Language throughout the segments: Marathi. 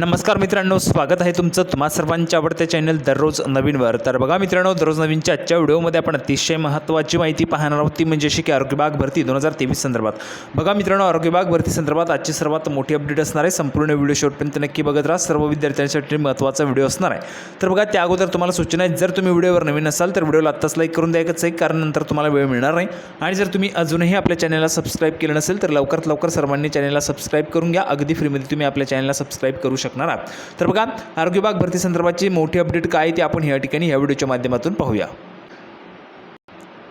नमस्कार मित्रांनो स्वागत आहे तुमचं तुम्हा सर्वांच्या आवडत्या चॅनल दररोज नवीनवर. तर बघा मित्रांनो दररोज नवीनच्या आजच्या व्हिडिओमध्ये आपण अतिशय महत्त्वाची माहिती पाहणार आहोत. ती म्हणजे अशी की आरोग्यबाग भरती दोन हजार तेवीस संदर्भात. बघा मित्रांनो आरोग्यबाग भरती संदर्भात आजची सर्वात मोठी अपडेट असणार आहे. संपूर्ण व्हिडिओ शेवटपर्यंत नक्की बघत राहा. सर्व विद्यार्थ्यांसाठी महत्त्वाचा व्हिडिओ असणार आहे. तर बघा त्या अगोदर तुम्हाला सूचना आहे जर तुम्ही व्हिडिओवर नवीन असाल तर व्हिडिओला आत्ताच लाईक करून द्यायचं आहे कारण नंतर तुम्हाला वेळ मिळणार नाही. आणि जर तुम्ही अजूनही आपल्या चॅनलला सबस्क्राईब केलं नसेल तर लवकरात लवकर सर्वांनी चॅनलला सबस्क्राईब करून घ्या. अगदी फ्रीमध्ये तुम्ही आपल्या चॅनलला सबस्क्राईब करू शकता. शकणार आहात. तर बघा आरोग्य विभाग भरती संदर्भाची मोठी अपडेट काय आहे ते आपण या ठिकाणी या व्हिडिओच्या माध्यमातून पाहूया.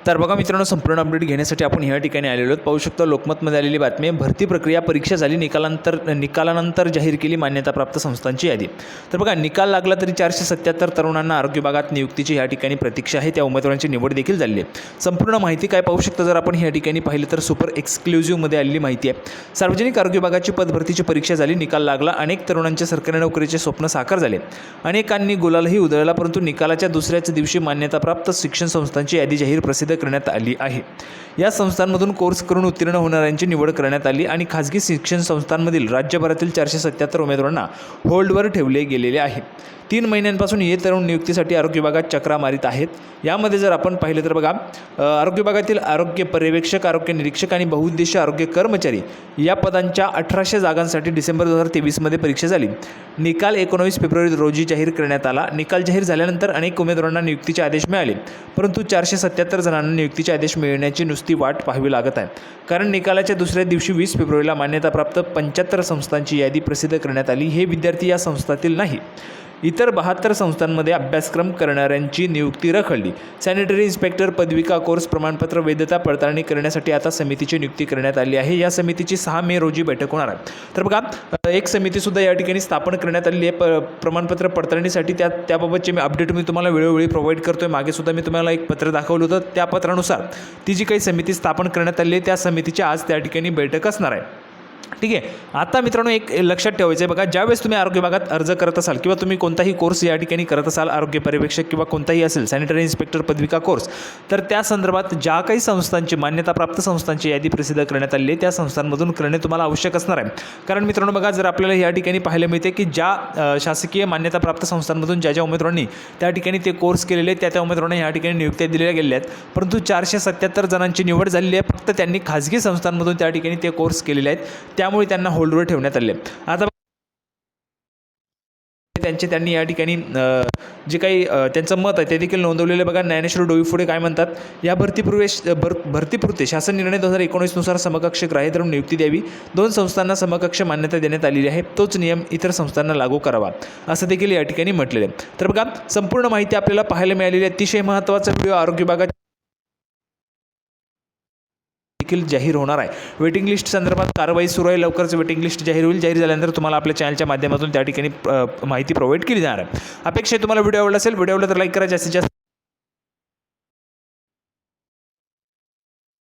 तर बघा मित्रांनो संपूर्ण अपडेट घेण्यासाठी आपण ह्या ठिकाणी आलेलो आहोत. पाहू शकतो लोकमतमध्ये आलेली बातमी आहे. भरती प्रक्रिया परीक्षा झाली निकालांतर निकालानंतर जाहीर केली मान्यताप्राप्त संस्थांची यादी. तर बघा निकाल लागला तरी चारशे सत्याहत्तर तरुणांना आरोग्य विभागात नियुक्तीची या ठिकाणी प्रतीक्षा आहे. त्या उमेदवारांची निवड देखील झाली आहे. संपूर्ण माहिती काय पाहू शकता? जर आपण ह्या ठिकाणी पाहिलं तर सुपर एक्सक्लुझिव्हमध्ये आलेली माहिती आहे. सार्वजनिक आरोग्य विभागाची पदभरतीची परीक्षा झाली निकाल लागला. अनेक तरुणांचे सरकारी नोकरीचे स्वप्न साकार झाले. अनेकांनी गुलालही उधळला परंतु निकालाच्या दुसऱ्याच दिवशी मान्यताप्राप्त शिक्षण संस्थांची यादी जाहीर प्रसिद्ध करण्यात आली आहे. या संस्थांमधून कोर्स करून उत्तीर्ण होणाऱ्यांची निवड करण्यात आली आणि खाजगी शिक्षण संस्थांमधील राज्यभरातील चारशे सत्याहत्तर उमेदवारांना होल्डवर ठेवले गेलेले आहे. तीन महिन्यांपासून हे तरुण नियुक्तीसाठी आरोग्य विभागात चक्रा मारित आहेत. यामध्ये जर आपण पाहिलं तर बघा आरोग्य विभागातील आरोग्य पर्यवेक्षक आरोग्य निरीक्षक आणि बहुउद्देशीय आरोग्य कर्मचारी या पदांच्या अठराशे जागांसाठी डिसेंबर दोन हजार तेवीसमध्ये परीक्षा झाली. निकाल एकोणवीस फेब्रुवारी रोजी जाहीर करण्यात आला. निकाल जाहीर झाल्यानंतर अनेक उमेदवारांना नियुक्तीचे आदेश मिळाले. परंतु चारशे सत्याहत्तर जणांना नियुक्तीचे आदेश मिळण्याची नुसती वाट पाहावी लागत आहे. कारण निकालाच्या दुसऱ्या दिवशी वीस फेब्रुवारीला मान्यताप्राप्त पंच्याहत्तर संस्थांची यादी प्रसिद्ध करण्यात आली. हे विद्यार्थी या संस्थातील नाही. इतर बहात्तर संस्थांमध्ये अभ्यासक्रम करणाऱ्यांची नियुक्ती रखडली. सॅनिटरी इन्स्पेक्टर पदविका कोर्स प्रमाणपत्र वैधता पडताळणी करण्यासाठी आता समितीची नियुक्ती करण्यात आली आहे. या समितीची सहा मे रोजी बैठक होणार आहे. तर बघा एक समितीसुद्धा या ठिकाणी स्थापन करण्यात आलेली आहे. प प्रमाणपत्र पडताळणीसाठी त्या त्याबाबतचे मी अपडेट मी तुम्हाला वेळोवेळी प्रोव्हाइड करतो आहे मागेसुद्धा मी तुम्हाला एक पत्र दाखवलं होतं. त्या पत्रानुसार ती जी काही समिती स्थापन करण्यात आली आहे त्या समितीची आज त्या ठिकाणी बैठक असणार आहे. ठीक आहे. आता मित्रांनो एक लक्षात ठेवायचं आहे बघा ज्यावेळेस तुम्ही आरोग्य विभागात अर्ज करत असाल किंवा तुम्ही कोणताही कोर्स या ठिकाणी करत असाल आरोग्य पर्यवेक्षक किंवा कोणताही असेल सॅनिटरी इन्स्पेक्टर पदविका कोर्स तर त्या संदर्भात ज्या काही संस्थांची मान्यताप्राप्त संस्थांची यादी प्रसिद्ध करण्यात आली आहे त्या संस्थांमधून करणे तुम्हाला आवश्यक असणार आहे. कारण मित्रांनो बघा जर आपल्याला या ठिकाणी पाहायला मिळते की ज्या शासकीय मान्यताप्राप्त संस्थांमधून ज्या ज्या उमेदवारांनी त्या ठिकाणी ते कोर्स केलेले आहेत त्या त्या उमेदवारांना या ठिकाणी नियुक्त्या दिल्या गेलेल्या आहेत. परंतु चारशे सत्याहत्तर जणांची निवड झालेली आहे फक्त त्यांनी खाजगी संस्थांमधून त्या ठिकाणी ते कोर्स केलेले आहेत. त्यामुळे त्यांना होल्डवर ठेवण्यात आले. आता त्यांचे त्यांनी या ठिकाणी जे काही त्यांचं मत आहे ते देखील नोंदवलेलं बघा ज्ञानेश्वर डोईफुडे काय म्हणतात? या भरतीपूर्वे भर भरतीपुरते शासन निर्णय दोन हजार एकोणीसनुसार समकक्ष ग्राह्य धरून नियुक्ती द्यावी. दोन संस्थांना समकक्ष मान्यता देण्यात आलेली आहे. तोच नियम इतर संस्थांना लागू करावा असं देखील या ठिकाणी म्हटलेलं आहे. तर बघा संपूर्ण माहिती आपल्याला पाहायला मिळालेली अतिशय महत्त्वाचा व्हिडिओ आरोग्य विभागात देखील जाहीर होणार आहे. वेटिंग लिस्ट संदर्भात कारवाई सुरू आहे. लवकरच वेटिंग लिस्ट जाहीर होईल. जाहीर झाल्यानंतर तुम्हाला आपल्या चॅनलच्या माध्यमातून त्या ठिकाणी माहिती प्रोव्हाइड केली जाणार आहे. अपेक्षा तुम्हाला व्हिडिओ आवडला असेल व्हिडिओ आवडला तर लाईक करा. जास्तीत जास्त